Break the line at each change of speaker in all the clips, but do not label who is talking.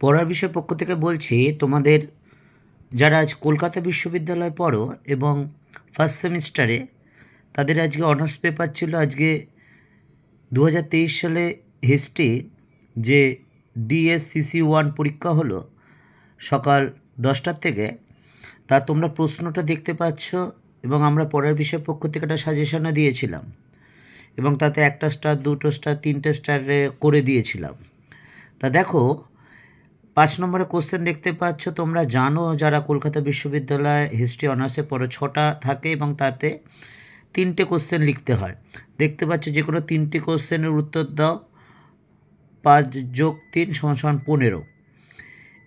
পড়ার বিষয় পক্ষ থেকে বলছি, তোমাদের যারা আজ কলকাতা বিশ্ববিদ্যালয়ে পড়ো এবং ফার্স্ট সেমিস্টারে তাদের আজকে অনার্স পেপার ছিল আজকে দু হাজার তেইশ সালে হিস্ট্রি যে ডিএসসিসি ওয়ান পরীক্ষা হলো সকাল দশটার থেকে, তা তোমরা প্রশ্নটা দেখতে পাচ্ছ এবং আমরা পড়ার বিষয় পক্ষ থেকে একটা সাজেশনও দিয়েছিলাম এবং তাতে একটা স্টার দুটো স্টার তিনটে স্টারে করে দিয়েছিলাম। তা দেখো পাঁচ নম্বরে কোশ্চেন দেখতে পাচ্ছ, তোমরা জানো যারা কলকাতা বিশ্ববিদ্যালয় হিস্ট্রি অনার্সে পড়ো, ছটা থাকে এবং তাতে তিনটে কোশ্চেন লিখতে হয়। দেখতে পাচ্ছ যে কোনো তিনটে কোশ্চেনের উত্তর দাও, পাঁচ যোগ তিন সমান সমান পনেরো।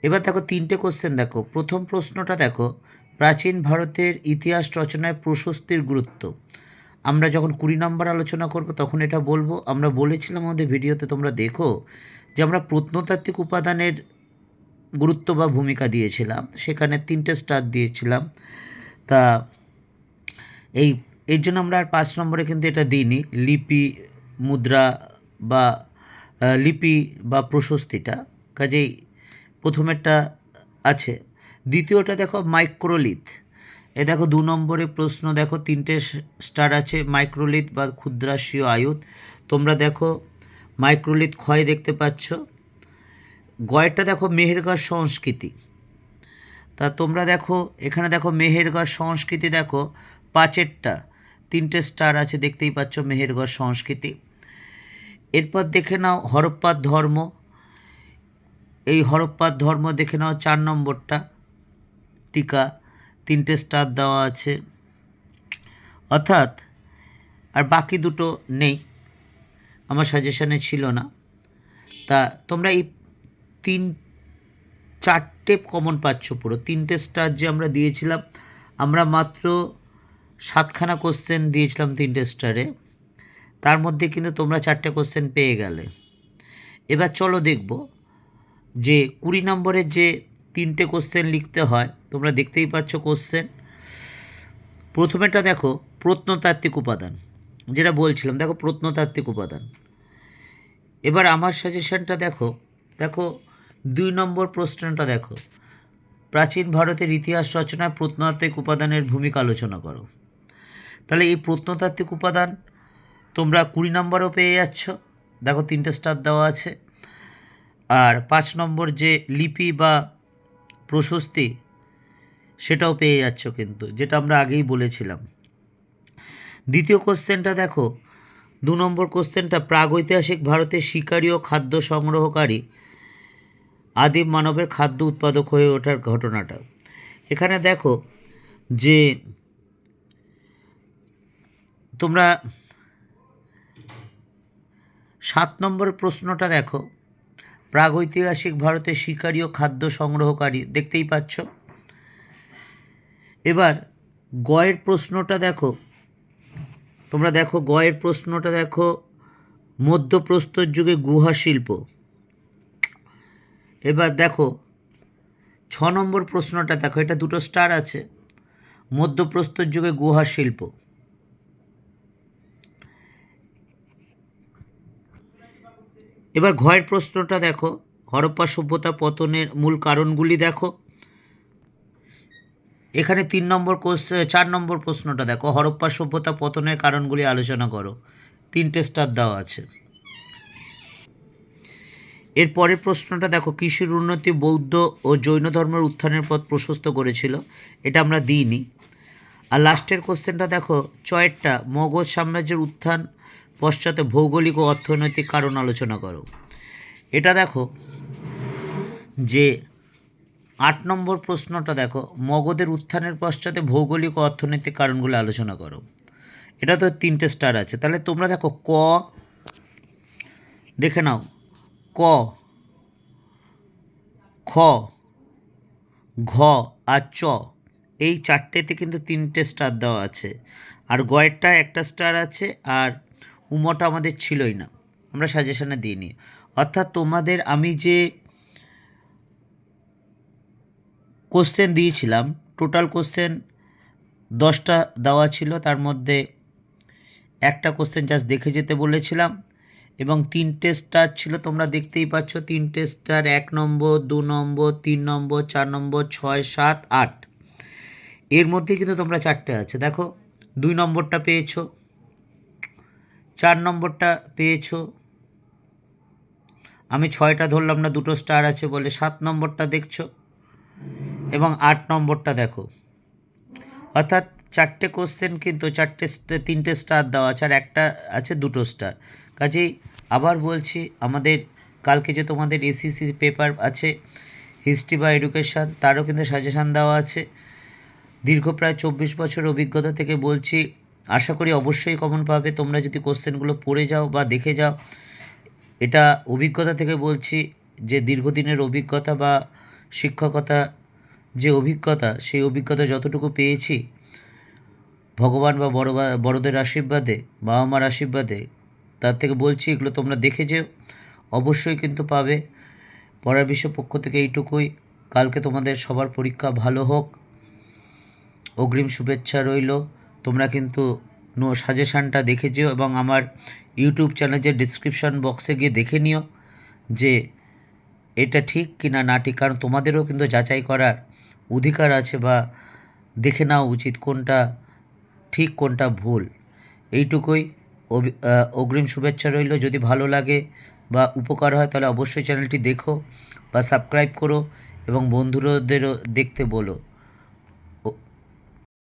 এবার দেখো তিনটে কোশ্চেন দেখো, প্রথম প্রশ্নটা দেখো, প্রাচীন ভারতের ইতিহাস রচনায় প্রশস্তির গুরুত্ব। আমরা যখন কুড়ি নম্বর আলোচনা করব, তখন এটা বলব। আমরা বলেছিলাম আমাদের ভিডিওতে তোমরা দেখো যে আমরা প্রত্নতাত্ত্বিক উপাদানের গুরুত্ব বা ভূমিকা দিয়েছিলাম। সেখানে তিনটে স্টার দিয়েছিলাম। তা এই, এর জন্য আমরা আর পাঁচ নম্বরে কিন্তু এটা দিইনি। লিপি, মুদ্রা বা লিপি বা প্রশস্তিটা। কাজেই প্রথমেরটা আছে। দ্বিতীয়টা দেখো মাইক্রোলিথ। এ দেখো দু নম্বরে প্রশ্ন দেখো, তিনটে স্টার আছে, মাইক্রোলিথ বা ক্ষুদ্রাশীয় আয়ুধ তোমরা দেখো মাইক্রোলিথ ক্ষয় দেখতে পাচ্ছ। গয়েরটা দেখো মেহেরগড় সংস্কৃতি। তা তোমরা দেখো, এখানে দেখো মেহেরগড় সংস্কৃতি দেখো, পাঁচেরটা, তিনটে স্টার আছে, দেখতেই পাচ্ছ মেহেরগড় সংস্কৃতি। এরপর দেখে নাও হরপ্পার ধর্ম। এই হরপ্পার ধর্ম দেখে নাও চার নম্বরটা, টিকা, তিনটে স্টার দেওয়া আছে। অর্থাৎ, আর বাকি দুটো নেই, আমার সাজেশনে ছিল না। তা তোমরা এই তিন, চারটে কমন পাচ্ছ পুরো। তিনটে স্টার যে আমরা দিয়েছিলাম, আমরা মাত্র সাতখানা কোশ্চেন দিয়েছিলাম তিনটে স্টারে তার মধ্যে কিন্তু তোমরা চারটে কোশ্চেন পেয়ে গেলে। এবার চলো দেখব যে কুড়ি নম্বরের যে তিনটে কোশ্চেন লিখতে হয়, তোমরা দেখতেই পাচ্ছ কোশ্চেন প্রথমেটা দেখো, প্রত্নতাত্ত্বিক উপাদান, যেটা বলছিলাম। দেখো প্রত্নতাত্ত্বিক উপাদান। এবার আমার সাজেশনটা দেখো দেখো দুই নম্বর প্রশ্নটা দেখো। প্রাচীন ভারতের ইতিহাস রচনায় প্রত্নতাত্ত্বিক উপাদানের ভূমিকা আলোচনা করো। তাহলে এই প্রত্নতাত্ত্বিক উপাদান তোমরা কুড়ি নম্বরও পেয়ে যাচ্ছ। দেখো, তিনটে স্টার দেওয়া আছে। আর পাঁচ নম্বর যে লিপি বা প্রশস্তি, সেটাও পেয়ে যাচ্ছ কিন্তু, যেটা আমরা আগেই বলেছিলাম। দ্বিতীয় কোশ্চেনটা দেখো। দু নম্বর কোশ্চেনটা, প্রাগৈতিহাসিক ভারতের শিকারী ও খাদ্য সংগ্রহকারী আদিম মানবের খাদ্য উৎপাদক হয়ে ওঠার ঘটনাটা। এখানে দেখো যে তোমরা সাত নম্বর প্রশ্নটা দেখো। প্রাগৈতিহাসিক ভারতের শিকারী ও খাদ্য সংগ্রহকারী, দেখতেই পাচ্ছ। এবার গয়ের প্রশ্নটা দেখো। তোমরা দেখো গয়ের প্রশ্নটা দেখো। মধ্যপ্রস্তর যুগে গুহা শিল্প। এবার দেখো, ছ নম্বর প্রশ্নটা দেখো, এটা দুটো স্টার আছে। মধ্যপ্রস্তর যুগে গুহা শিল্প। এবার ঘয়ের প্রশ্নটা দেখো, হরপ্পা সভ্যতা পতনের মূল কারণগুলি দেখো। এখানে তিন নম্বর কোর্স চার নম্বর প্রশ্নটা দেখো, হরপ্পা সভ্যতা পতনের কারণগুলি আলোচনা করো। তিনটে স্টার দেওয়া আছে। এর পরের প্রশ্নটা দেখো, কৃষির উন্নতি বৌদ্ধ ও জৈন ধর্মের উত্থানের পথ প্রশস্ত করেছিল, এটা আমরা দিইনি। আর লাস্টের কোশ্চেনটা দেখো, চয়েরটা, মগধ সাম্রাজ্যের উত্থান পশ্চাতে ভৌগোলিক ও অর্থনৈতিক কারণ আলোচনা করো। এটা দেখো, যে আট নম্বর প্রশ্নটা দেখো, মগধের উত্থানের পশ্চাতে ভৌগোলিক ও অর্থনৈতিক কারণগুলো আলোচনা করো। এটা তো তিনটে স্টার আছে, তাহলে তোমরা দেখো, ক, দেখে নাও ক। খ। ঘ আর চ। এই চারটেতে কিন্তু তিনটে স্টার দেওয়া আছে। আর গয়েরটা একটা স্টার আছে আর উমটা আমাদের ছিলই না। আমরা সাজেশনে দিইনি। অর্থাৎ তোমাদের আমি যে কোশ্চেন দিয়েছিলাম টোটাল কোশ্চেন দশটা দেওয়া ছিল, তার মধ্যে একটা কোশ্চেন জাস্ট দেখে যেতে বলেছিলাম। এবং তিনটে স্টার ছিল, তোমরা দেখতেই পাচ্ছ তিনটে স্টার এক নম্বর, দু নম্বর, তিন নম্বর, চার নম্বর, ছয়, সাত, আট। এর মধ্যে কিন্তু তোমরা চারটে আছে। দেখো, দুই নম্বরটা পেয়েছ, চার নম্বরটা পেয়েছ। আমি ছয়টা ধরলাম না, দুটো স্টার আছে বলে। সাত নম্বরটা দেখছ এবং আট নম্বরটা দেখো। অর্থাৎ চারটে কোশ্চেন কিন্তু, চারটে তিনটে স্টার দেওয়া আছে আর একটা আছে দুটো স্টার। কাজেই আবার বলছি, আমাদের, কালকে যে তোমাদের এসিসি পেপার আছে হিস্ট্রি বা এডুকেশান তারও কিন্তু সাজেশান দেওয়া আছে। দীর্ঘ প্রায় চব্বিশ বছর অভিজ্ঞতা থেকে বলছি, আশা করি অবশ্যই কমন পাবে। তোমরা যদি কোশ্চেনগুলো পড়ে যাও বা দেখে যাও, এটা অভিজ্ঞতা থেকে বলছি যে দীর্ঘদিনের অভিজ্ঞতা বা শিক্ষকতা, যে অভিজ্ঞতা, সেই অভিজ্ঞতা যতটুকু পেয়েছি, ভগবান বা বড় বড়দের আশীর্বাদে, বাবা মার আশীর্বাদে তার থেকে বলছি, এগুলো তোমরা দেখে যেও। অবশ্যই কিন্তু পাবে। পড়ার বিশ্ব পক্ষ থেকে এইটুকুই। কালকে তোমাদের সবার পরীক্ষা ভালো হোক। অগ্রিম শুভেচ্ছা রইল। তোমরা কিন্তু নো সাজেশানটা দেখে যেও এবং আমার ইউটিউব চ্যানেলের ডিসক্রিপশন বক্সে গিয়ে দেখে নিও যে এটা ঠিক কি না না ঠিক। কারণ তোমাদেরও কিন্তু যাচাই করার অধিকার আছে বা দেখে নেওয়া উচিত কোনটা ঠিক, কোনটা ভুল। এইটুকুই। অগ্রিম শুভেচ্ছা রইল। যদি ভালো লাগে বা উপকার হয়, তাহলে অবশ্যই চ্যানেলটি দেখো বা সাবস্ক্রাইব করো এবং বন্ধুদেরও দেখতে বলো।